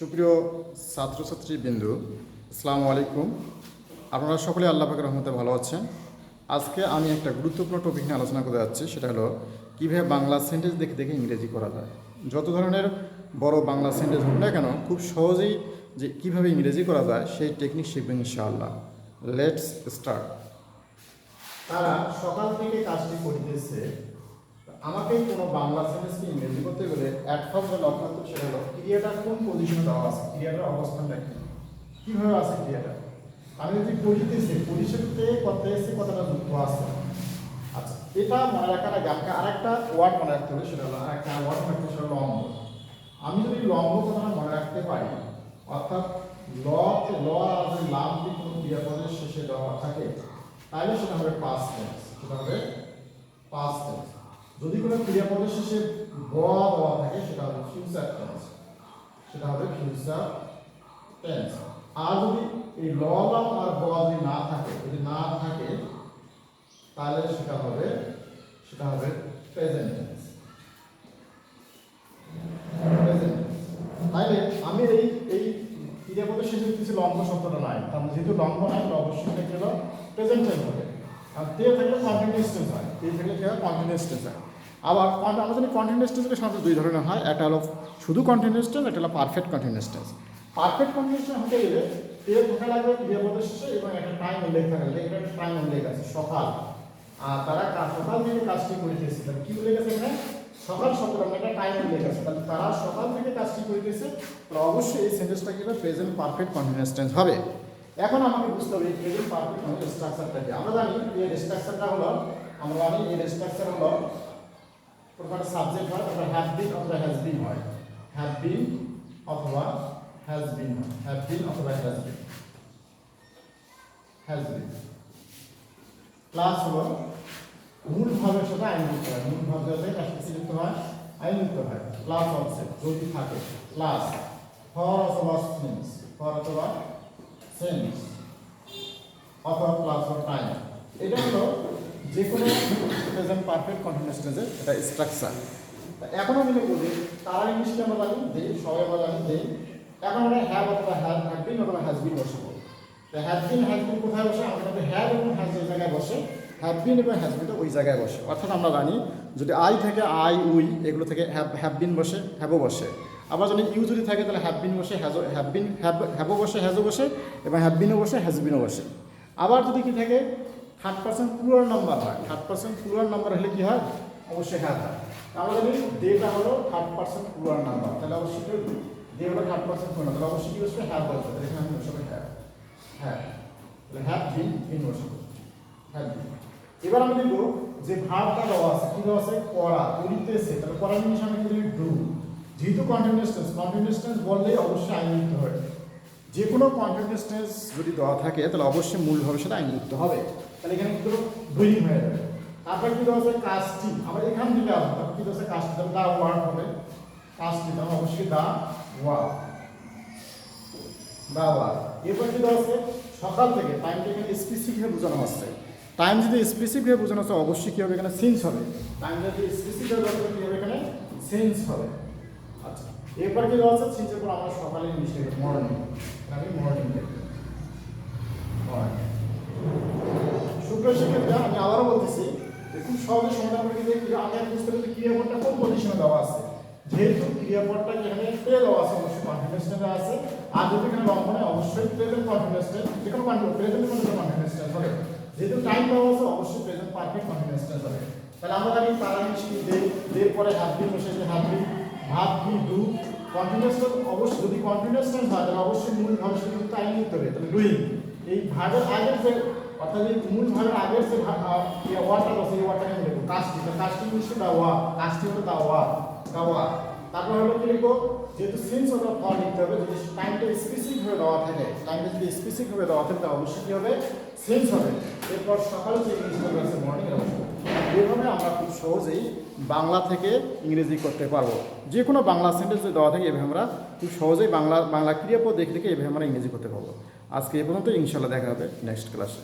সুপ্রিয় ছাত্রছাত্রী বিন্দু আসসালামু আলাইকুম। আপনারা সকলে আল্লাহ পাকের রহমতে ভালো আছেন। আজকে আমি একটা গুরুত্বপূর্ণ টপিক নিয়ে আলোচনা করতে যাচ্ছি, সেটা হলো কীভাবে বাংলা সেন্টেন্স দেখে দেখে ইংরেজি করা যায়। যত ধরনের বড় বাংলা সেন্টেন্স হোক না কেন, খুব সহজেই যে কীভাবে ইংরেজি করা যায়, সেই টেকনিক শিখবেন ইনশাআল্লাহ। লেটস স্টার্ট তারা সকাল থেকে কাজটি করিতেছে আমাকে কোনো বাংলা সেন্টেন্সকে ইংরেজি করতে গেলে এক ফার্স্ট লক্ষ্য করতে সেটা হলো ক্রিয়াটা কোন পজিশনে দেওয়া আছে? ক্রিয়াটার অবস্থানটা কি? কীভাবে আছে ক্রিয়াটা আমি যদি পড়িতেছি পরিষদতে করতে এসে কতটা যুক্ত আছে? আচ্ছা এটা মনে রাখার আগে আপনাকে আরেকটা ওয়ার্ড মনে রাখতে হবে, সেটা হলো আরেকটা ওয়ার্ড মনে রাখতে সেটা লম্ব। আমি যদি লম্ব কথাটা মনে রাখতে পারি, অর্থাৎ ল ল আর লাভ দিয়ে কোনো ক্রিয়াপদের শেষে দেওয়া থাকে, তাহলে সেটা হবে পাস সেটা হবে যদি কোনো ক্রিয়াপদের শেষে গ দেওয়া থাকে, সেটা হবে ফিউচার টেন্স সেটা হবে ফিউচার টেন্স আর যদি এই ল লাম আর গ যদি না থাকে, যদি না থাকে, তাহলে সেটা হবে সেটা হবে প্রেজেন্ট টেন্স তাইলে আমি এই এই ক্রিয়াপদের শেষে কিছু লম্ব শব্দটা নাই তার যেহেতু লম্ব নাই অবশ্যই কি হলো প্রেজেন্ট টেন্স হবে। আর তে থাকলে কন্টিনিউয়াস টেন্স হয়। তে থাকলে কি কন্টিনিউয়াস টেন্স হয়। আবার আমরা জানি কন্টিনিউয়াস সাধারণত দুই ধরনের হয়। একটা হলো শুধু কন্টিনিউয়াস টেন্স একটা হলো perfect continuous tense perfect continuous tense হতে গেলে তে থাকা লাগবে ক্রিয়াপদের শেষে এবং একটা টাইম উল্লেখ থাকা এটা একটা টাইম উল্লেখ আছে, সকাল। আর তারা সকাল থেকে কাজটি করিতেছে। তাহলে কি উল্লেখ আছে এখানে? সকাল মানে একটা টাইম উল্লেখ আছে। তাহলে তারা সকাল থেকে কাজটি করিতেছে, তাহলে অবশ্যই এই সেন্টেন্সটা কি হবে? প্রেজেন্ট পারফেক্ট কন্টিনিউয়াস টেন্স হবে। এখন আমাকে বুঝতে হবে প্রেজেন্ট পারফেক্ট কন্টিনিউয়াস স্ট্রাকচারটা কি? আমরা জানি এর স্ট্রাকচারটা হলো, আমরা জানি এর স্ট্রাকচার হলো প্রথমে একটা সাবজেক্ট হয় তারপর হ্যাভ বিন অথবা হ্যাজ বিন হয়। হ্যাভ বিন অথবা হ্যাজ বিন হয়। হ্যাভ বিন অথবা has been has been plus হলো মূল ভাবের সাথে আইন হয়। মূল ভাব যাতে যুক্ত হয়, আইন যুক্ত হয়। প্লাস হচ্ছে যদি থাকে। প্লাস ফর অথবা সেন্স ফর অথবা সেন্স অথবা প্লাস অর টাইম এটা হলো যে কোনো প্রেজেন্ট পারফেক্ট কন্টিনিউয়াস টেন্সের এটা স্ট্রাকচার এখন আমি যে, তারা ইংলিশকে আমরা জানি দেই সবাই আমরা জানি দেই। এখন আমরা হ্যাভ অথবা হ্যাভ হ্যাভ বিন অথবা হ্যাজ বিন বসাবো। তো হ্যাভ বিন হ্যাজ বিন কোথায় বসে? আমাদের হ্যাভ এবং হ্যাজ ওই জায়গায় বসে। হ্যাভ বিন এবং হ্যাজ বিনটা ওই জায়গায় বসে। অর্থাৎ আমরা জানি, যদি আই থেকে আই উই, এগুলো থেকে হ্যাভ হ্যাভ বিন বসে হ্যাভও বসে। আবার যদি ইউ যদি থাকে, তাহলে হ্যাভ বিন বসে হ্যাজও হ্যাভ বিন হ্যাভ হ্যাভও বসে হ্যাজও বসে, এবং হ্যাভ বিনও বসে হ্যাজ বিনও বসে। আবার যদি কি থাকে থার্ড পার্সেন্ট প্লুরাল নাম্বার হয়। থার্ড পার্সেন্ট প্লুরাল নাম্বার হলে কি হয়? অবশ্যই হ্যাভ হয়। আমরা জানি ডেটা হলো থার্ড পার্সেন্ট প্লুরাল নাম্বার তাহলে অবশ্যই ডে হলো থার্ড পার্সেন্ট প্লুরাল তাহলে অবশ্যই কি বসবে? হ্যাভ বসবে তাহলে এখানে আমি হ্যাভ হ্যাঁ। তাহলে হ্যাভ বিন বিন বসবে। বিন এবার আমি দেখব যে ভাবটা দেওয়া আছে। কি দেওয়া আছে? করা। করিতেছে তাহলে করা জিনিস আমি কি ডু যেহেতু কন্টিনিউয়াস টেন্স কন্টিনিউয়াস টেন্স বললেই অবশ্যই আইনযুক্ত হয় যে কোনো কন্টিনিউয়াস টেন্স যদি দেওয়া থাকে, তাহলে অবশ্যই মূল ভাবে সেটা আইনযুক্ত হবে। তাহলে এখানে কিন্তু ডুইং হয়ে যাবে। তারপরে কি দেওয়া আছে? কাজটি আবার এখান থেকে আসবে তারপর কি আছে? কাজটি তাহলে দা ওয়ার্ড হবে। কাজটি তাহলে অবশ্যই দা ওয়ার্ড। The word. এরপর কি দেওয়া আছে? সকাল থেকে। টাইমটা এখানে স্পেসিফিকভাবে বোঝানো হচ্ছে। টাইম যদি স্পেসিফিকভাবে বোঝানো হচ্ছে, অবশ্যই কী হবে? এখানে সেন্স হবে। টাইম যদি স্পেসিফিকভাবে কী হবে? এখানে সেন্স হবে। আচ্ছা। এরপর কি দেওয়া আছে পর আমরা সকালে ইংলিশ মর্নিং। আমি মর্নিং সুপ্রিয় শিক্ষার্থীরা আমি আবারও বলতেছি খুব সহজে সমাধান করে দিতে আমি আর বুঝতে পারি ক্রিয়াপদটা কোন পজিশনে দেওয়া আছে। যেহেতু ক্রিয়াপদটা এখানে পে দেওয়া আছে, অবশ্যই কন্টিনিউয়াস টেন্স আছে। আর যদি এখানে লম্বনে অবশ্যই প্রেজেন্ট কন্টিনিউয়াস টেন্স যে কোনো কন্টিনিউয়াস প্রেজেন্ট কন্টিনিউয়াস টেন্স হবে যেহেতু টাইম দেওয়া আছে, অবশ্যই প্রেজেন্ট পারফেক্ট কন্টিনিউয়াস টেন্স হবে তাহলে আমরা জানি তারা মিষ্টি দে পরে হ্যাভ বিন বসে যে হ্যাভ বিন ভাব বি ডু কন্টিনিউয়াস অবশ্যই যদি কন্টিনিউয়াস হয়, তাহলে অবশ্যই মূল ভাবে সেটা কিন্তু টাইম নিতে হবে। তাহলে ডুইং এই ভাবের আগের যে, অর্থাৎ এই মূল ভাবের আগের যে ওয়ার্ডটা আছে, এই ওয়ার্ডটাকে আমি লিখব কাজটি তো কাজটি নিশ্চয়ই দা ওয়া কাজটি হলো দা ওয়া দা ওয়া তারপর হলো কি লিখব? যেহেতু সেন্স অফ ফল লিখতে হবে, যদি টাইমটা স্পেসিফিক ভাবে দেওয়া থাকে টাইমটা যদি স্পেসিফিক ভাবে দেওয়া থাকে, তাহলে অবশ্যই কি হবে? সেন্স হবে। এরপর সকালে যে আছে মর্নিং অবশ্যই এভাবে আমরা খুব সহজেই বাংলা থেকে ইংরেজি করতে পারব। যে কোনো বাংলা সেন্টেন্স দেওয়া থাকে, এভাবে আমরা খুব সহজেই বাংলা বাংলা ক্রিয়াপদ দেখে দেখে এভাবে আমরা ইংরেজি করতে পারব। আজকে এ পর্যন্ত ইনশাল্লাহ দেখা হবে নেক্সট ক্লাসে